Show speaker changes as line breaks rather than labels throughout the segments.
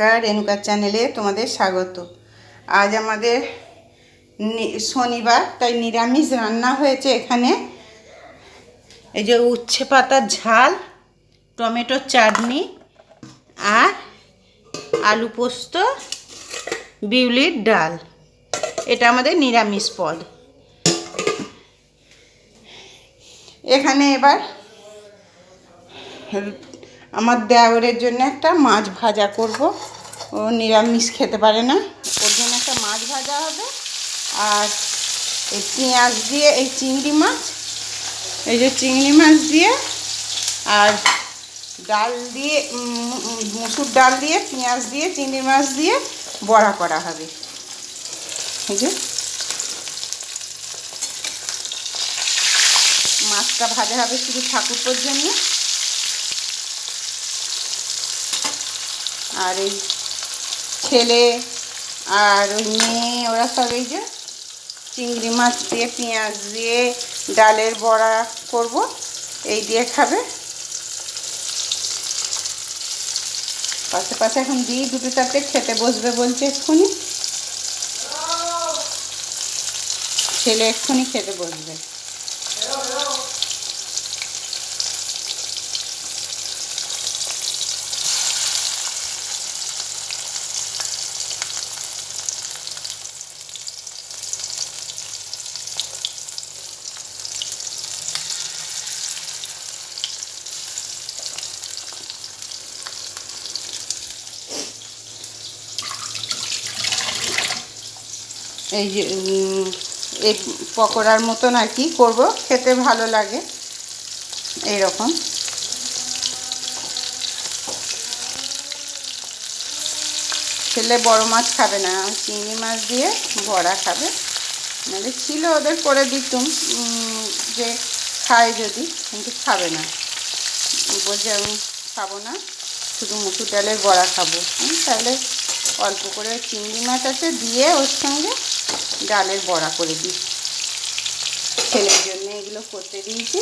নমস্কার রেণুকার চ্যানেলে তোমাদের স্বাগত। আজ আমাদের শনিবার, তাই নিরামিষ রান্না হয়েছে এখানে। এই যে উচ্ছে পাতার ঝাল টমেটোর চাটনি আর আলু পোস্ত, বিউলির ডাল। এটা আমাদের নিরামিষ পদ। এখানে এবার আমার দেওরের জন্য একটা মাছ ভাজা করব। ও নিরামিষ খেতে পারে না। ওর জন্য একটা মাছ ভাজা হবে। আর এই পেঁয়াজ দিয়ে, এই চিংড়ি মাছ, এই যে চিংড়ি মাছ দিয়ে, আর ডাল দিয়ে মুসুর ডাল দিয়ে, পেঁয়াজ দিয়ে, চিংড়ি মাছ দিয়ে বড়া করা হবে। এই যে মাছটা ভাজা হবে শুধু ঠাকুর জন্য। আর এই ছেলে আর ওই মেয়ে, ওরা সব এই যে চিংড়ি মাছ দিয়ে, পেঁয়াজ দিয়ে, ডালের বড়া করব, এই দিয়ে খাবে। পাশে পাশে এখন দিই, দুটো চারটে খেতে বসবে বলছে এক্ষুনি। ছেলে এক্ষুনি খেতে বসবে। এই যে এই পকোড়ার মতন আর কি করব, খেতে ভালো লাগে। এইরকম। ছেলে বড় মাছ খাবে না, চিংড়ি মাছ দিয়ে বড়া খাবে। নাহলে ছিল ওদের করে দিতুম যে খায় যদি, কিন্তু খাবে না। বলছে, আমি খাব না, শুধু মুসুর ডালের বড়া খাব। তাহলে অল্প করে চিংড়ি মাছ আছে, দিয়ে ওর সঙ্গে ডালের বড়া করে দিই। ছেলের জন্য এগুলো করতে দিয়েছি।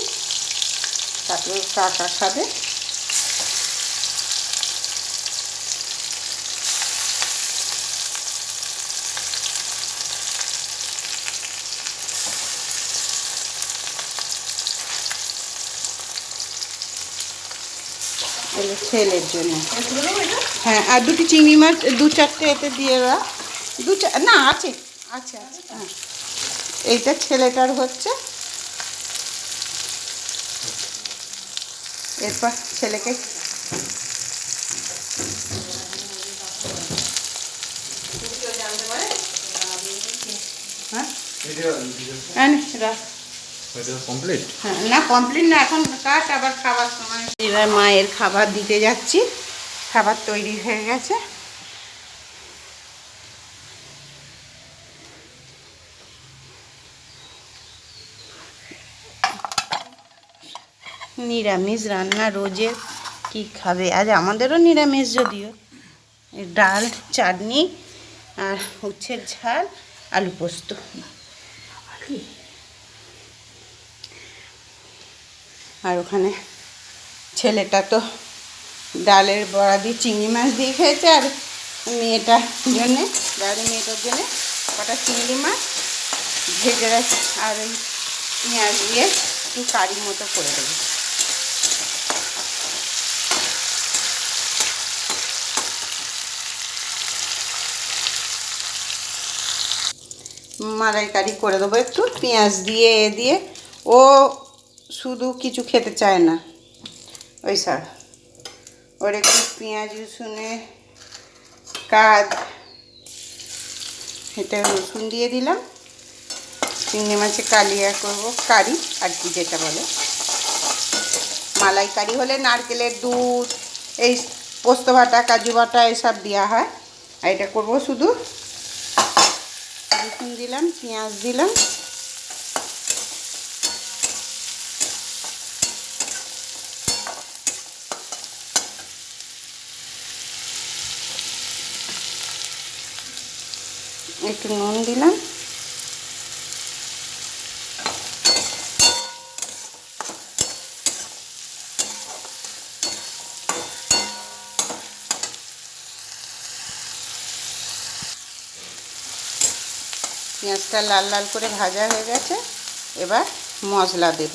তারপরে কাকা খাবে ছেলের জন্য। হ্যাঁ আর দুটি চিংড়ি মাছ দু চারটে এতে দিয়ে দেওয়া দু চা না আছে। আছে আছে হ্যাঁ। এইটা ছেলেটার হচ্ছে। এরপর ছেলেকে হ্যাঁ? হ্যাঁ নে, হ্যাঁ, না কমপ্লিট না এখন কাট আবার খাবার সময়। এবার মায়ের খাবার দিতে যাচ্ছি। খাবার তৈরি হয়ে গেছে। নিরামিষ রান্না রোজে কি খাবে? আজ আমাদেরও নিরামিষ যদিও। ডাল, চাটনি আর উচ্ছের ঝাল, আলু পোস্ত। আর ওখানে ছেলেটা তো ডালের বড়া দিয়ে চিংড়ি মাছ দিয়ে খেয়েছে আর মেয়েটার জন্যে, ডালের মেয়েটার জন্যে কটা চিংড়ি মাছ ভেজে রাখি। আর ওই পেঁয়াজ দিয়ে একটু কারি মতো করে দেবো। মালাইকারি করে দেবো একটু, পেঁয়াজ দিয়ে, এ দিয়ে। ও শুধু কিছু খেতে চায় না। ওই স্যার ওর একটু পেঁয়াজ, রসুনে কাজ এটা রসুন দিয়ে দিলাম। চিংড়ি মাছে কালিয়া করব, কারি আর কি যেটা বলে। মালাইকারি হলে নারকেলের দুধ, এই পোস্ত বাটা কাজু বাটা এসব দেওয়া হয়। আর এটা করব শুধু রসুন দিলাম পেঁয়াজ দিলাম। একটু নুন দিলাম। পেঁয়াজটা লাল লাল করে ভাজা হয়ে গেছে এবার মশলা দেব।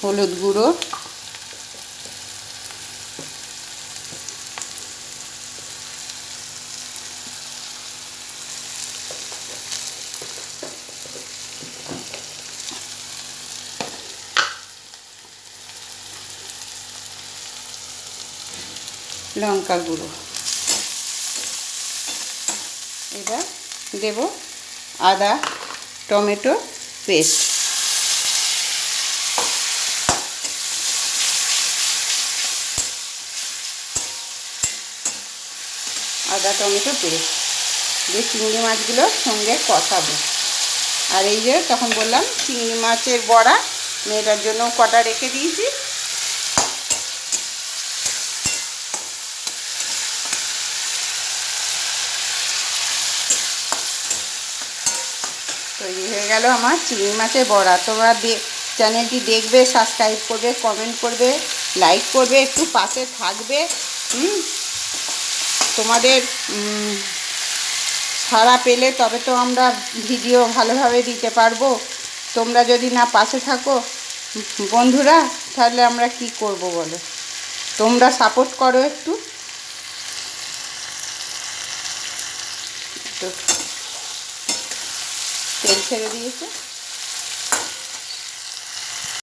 হলুদ গুঁড়ো লঙ্কা গুঁড়ো। এবার দেব আদা টমেটো পেস্ট। আদা টমেটো পেস্ট। দিয়ে চিংড়ি মাছগুলো সঙ্গে কষাবো। আর এই যে তখন বললাম, চিংড়ি মাছের বড়া, মেয়েটার জন্য কটা রেখে দিয়েছি। তৈরি হয়ে গেল আমার চিংড়ি মাছের বড়া। তোমরা চ্যানেলটি দেখবে সাবস্ক্রাইব করবে কমেন্ট করবে লাইক করবে, একটু পাশে থাকবে। তোমাদের সাড়া পেলে তবে তো আমরা ভিডিও ভালোভাবে দিতে পারব। তোমরা যদি না পাশে থাকো, বন্ধুরা, তাহলে আমরা কি করব বলো? তোমরা সাপোর্ট করো একটু। তেল ছেড়ে দিয়েছে।